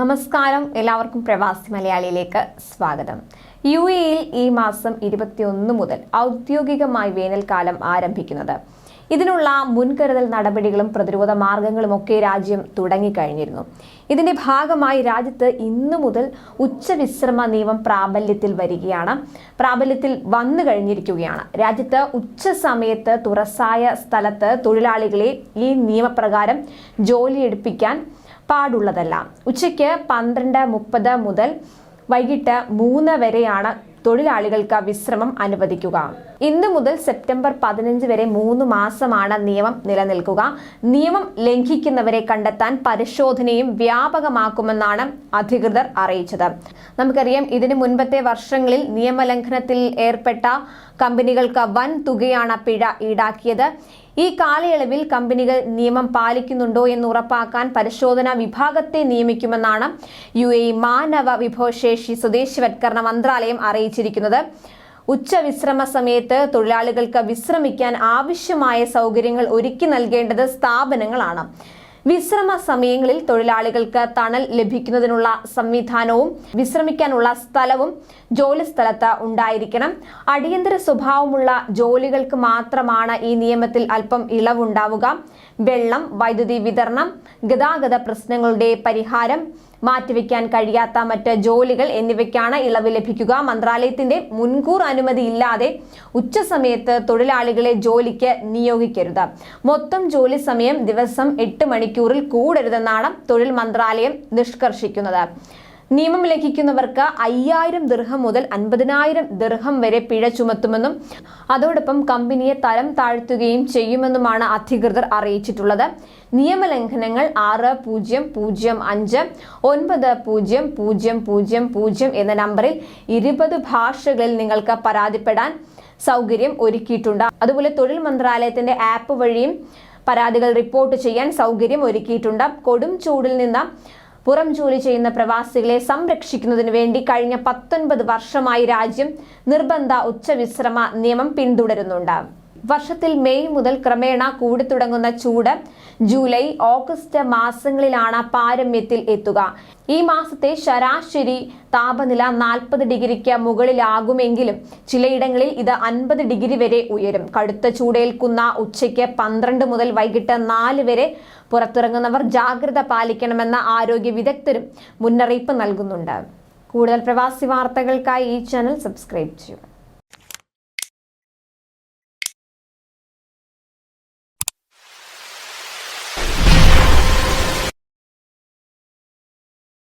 നമസ്കാരം. എല്ലാവർക്കും പ്രവാസി മലയാളിയിലേക്ക് സ്വാഗതം. യു എയിൽ ഈ മാസം ഇരുപത്തിയൊന്ന് മുതൽ ഔദ്യോഗികമായി വേനൽക്കാലം ആരംഭിക്കുന്നത്. ഇതിനുള്ള മുൻകരുതൽ നടപടികളും പ്രതിരോധ മാർഗങ്ങളും ഒക്കെ രാജ്യം തുടങ്ങിക്കഴിഞ്ഞിരുന്നു. ഇതിന്റെ ഭാഗമായി രാജ്യത്ത് ഇന്നു മുതൽ ഉച്ചവിശ്രമ നിയമം പ്രാബല്യത്തിൽ വരികയാണ്. പ്രാബല്യത്തിൽ വന്നു കഴിഞ്ഞിരിക്കുകയാണ്. രാജ്യത്ത് ഉച്ച സമയത്ത് തുറസായ സ്ഥലത്ത് തൊഴിലാളികളെ ഈ നിയമപ്രകാരം ജോലിയെടുപ്പിക്കാൻ പാടുള്ളതല്ല ഉച്ചയ്ക്ക് പന്ത്രണ്ട് മുപ്പത് മുതൽ വൈകിട്ട് മൂന്ന് വരെയാണ് തൊഴിലാളികൾക്ക് വിശ്രമം അനുവദിക്കുക. ഇന്ന് മുതൽ സെപ്റ്റംബർ പതിനഞ്ച് വരെ മൂന്ന് മാസമാണ് നിയമം നിലനിൽക്കുക. നിയമം ലംഘിക്കുന്നവരെ കണ്ടെത്താൻ പരിശോധനയും വ്യാപകമാക്കുമെന്നാണ് അധികൃതർ അറിയിച്ചത്. നമുക്കറിയാം ഇതിന് മുൻപത്തെ വർഷങ്ങളിൽ നിയമലംഘനത്തിൽ ഏർപ്പെട്ട കമ്പനികൾക്ക് വൻ തുകയാണ് പിഴ ഈടാക്കിയത്. ഈ കാലയളവിൽ കമ്പനികൾ നിയമം പാലിക്കുന്നുണ്ടോ എന്ന് ഉറപ്പാക്കാൻ പരിശോധനാ വിഭാഗത്തെ നിയമിക്കുമെന്നാണ് യു എ മാനവ വിഭവശേഷി സ്വദേശിവത്കരണ മന്ത്രാലയം അറിയിച്ചിരിക്കുന്നത്. ഉച്ചവിശ്രമ സമയത്ത് തൊഴിലാളികൾക്ക് വിശ്രമിക്കാൻ ആവശ്യമായ സൗകര്യങ്ങൾ ഒരുക്കി നൽകേണ്ടത് സ്ഥാപനങ്ങളാണ്. വിശ്രമ സമയങ്ങളിൽ തൊഴിലാളികൾക്ക് തണൽ ലഭിക്കുന്നതിനുള്ള സംവിധാനവും വിശ്രമിക്കാനുള്ള സ്ഥലവും ജോലി സ്ഥലത്ത് ഉണ്ടായിരിക്കണം. അടിയന്തര സ്വഭാവമുള്ള ജോലികൾക്ക് മാത്രമാണ് ഈ നിയമത്തിൽ അല്പം ഇളവുണ്ടാവുക. വെള്ളം വൈദ്യുതി വിതരണം ഗതാഗത പ്രശ്നങ്ങളുടെ പരിഹാരം മാറ്റിവെക്കാൻ കഴിയാത്ത മറ്റ് ജോലികൾ എന്നിവയ്ക്കാണ് ഇളവ് ലഭിക്കുക. മന്ത്രാലയത്തിന്റെ മുൻകൂർ അനുമതി ഇല്ലാതെ ഉച്ചസമയത്ത് തൊഴിലാളികളെ ജോലിക്ക് നിയോഗിക്കരുത്. മൊത്തം ജോലി സമയം ദിവസം എട്ട് മണിക്കൂറിൽ കൂടരുതെന്നാണ് തൊഴിൽ മന്ത്രാലയം നിഷ്കർഷിക്കുന്നത്. നിയമം ലംഘിക്കുന്നവർക്ക് അയ്യായിരം ദീർഘം മുതൽ അൻപതിനായിരം ദീർഘം വരെ പിഴ ചുമത്തുമെന്നും അതോടൊപ്പം കമ്പനിയെ തരം താഴ്ത്തുകയും ചെയ്യുമെന്നുമാണ് അധികൃതർ അറിയിച്ചിട്ടുള്ളത്. നിയമലംഘനങ്ങൾ ആറ് പൂജ്യം പൂജ്യം അഞ്ച് ഒൻപത് പൂജ്യം പൂജ്യം പൂജ്യം പൂജ്യം എന്ന നമ്പറിൽ ഇരുപത് ഭാഷകളിൽ നിങ്ങൾക്ക് പരാതിപ്പെടാൻ സൗകര്യം ഒരുക്കിയിട്ടുണ്ട്. അതുപോലെ തൊഴിൽ മന്ത്രാലയത്തിന്റെ ആപ്പ് വഴിയും പരാതികൾ റിപ്പോർട്ട് ചെയ്യാൻ സൗകര്യം ഒരുക്കിയിട്ടുണ്ട്. കൊടും ചൂടിൽ നിന്ന് പുറം ജോലി ചെയ്യുന്ന പ്രവാസികളെ സംരക്ഷിക്കുന്നതിന് വേണ്ടി കഴിഞ്ഞ പത്തൊൻപത് വർഷമായി രാജ്യം നിർബന്ധ ഉച്ചവിശ്രമ നിയമം പിന്തുടരുന്നുണ്ട്. വർഷത്തിൽ മെയ് മുതൽ ക്രമേണ കൂടിത്തുടങ്ങുന്ന ചൂട് ജൂലൈ ഓഗസ്റ്റ് മാസങ്ങളിലാണ് പാരമ്യത്തിൽ എത്തുക. ഈ മാസത്തെ ശരാശരി താപനില നാൽപ്പത് ഡിഗ്രിക്ക് മുകളിലാകുമെങ്കിലും ചിലയിടങ്ങളിൽ ഇത് അൻപത് ഡിഗ്രി വരെ ഉയരും. കടുത്ത ചൂടേൽക്കുന്ന ഉച്ചയ്ക്ക് പന്ത്രണ്ട് മുതൽ വൈകിട്ട് നാല് വരെ പുറത്തിറങ്ങുന്നവർ ജാഗ്രത പാലിക്കണമെന്ന ആരോഗ്യ വിദഗ്ധരും മുന്നറിയിപ്പ് നൽകുന്നുണ്ട്. കൂടുതൽ പ്രവാസി വാർത്തകൾക്കായി ഈ ചാനൽ സബ്സ്ക്രൈബ് ചെയ്യുക.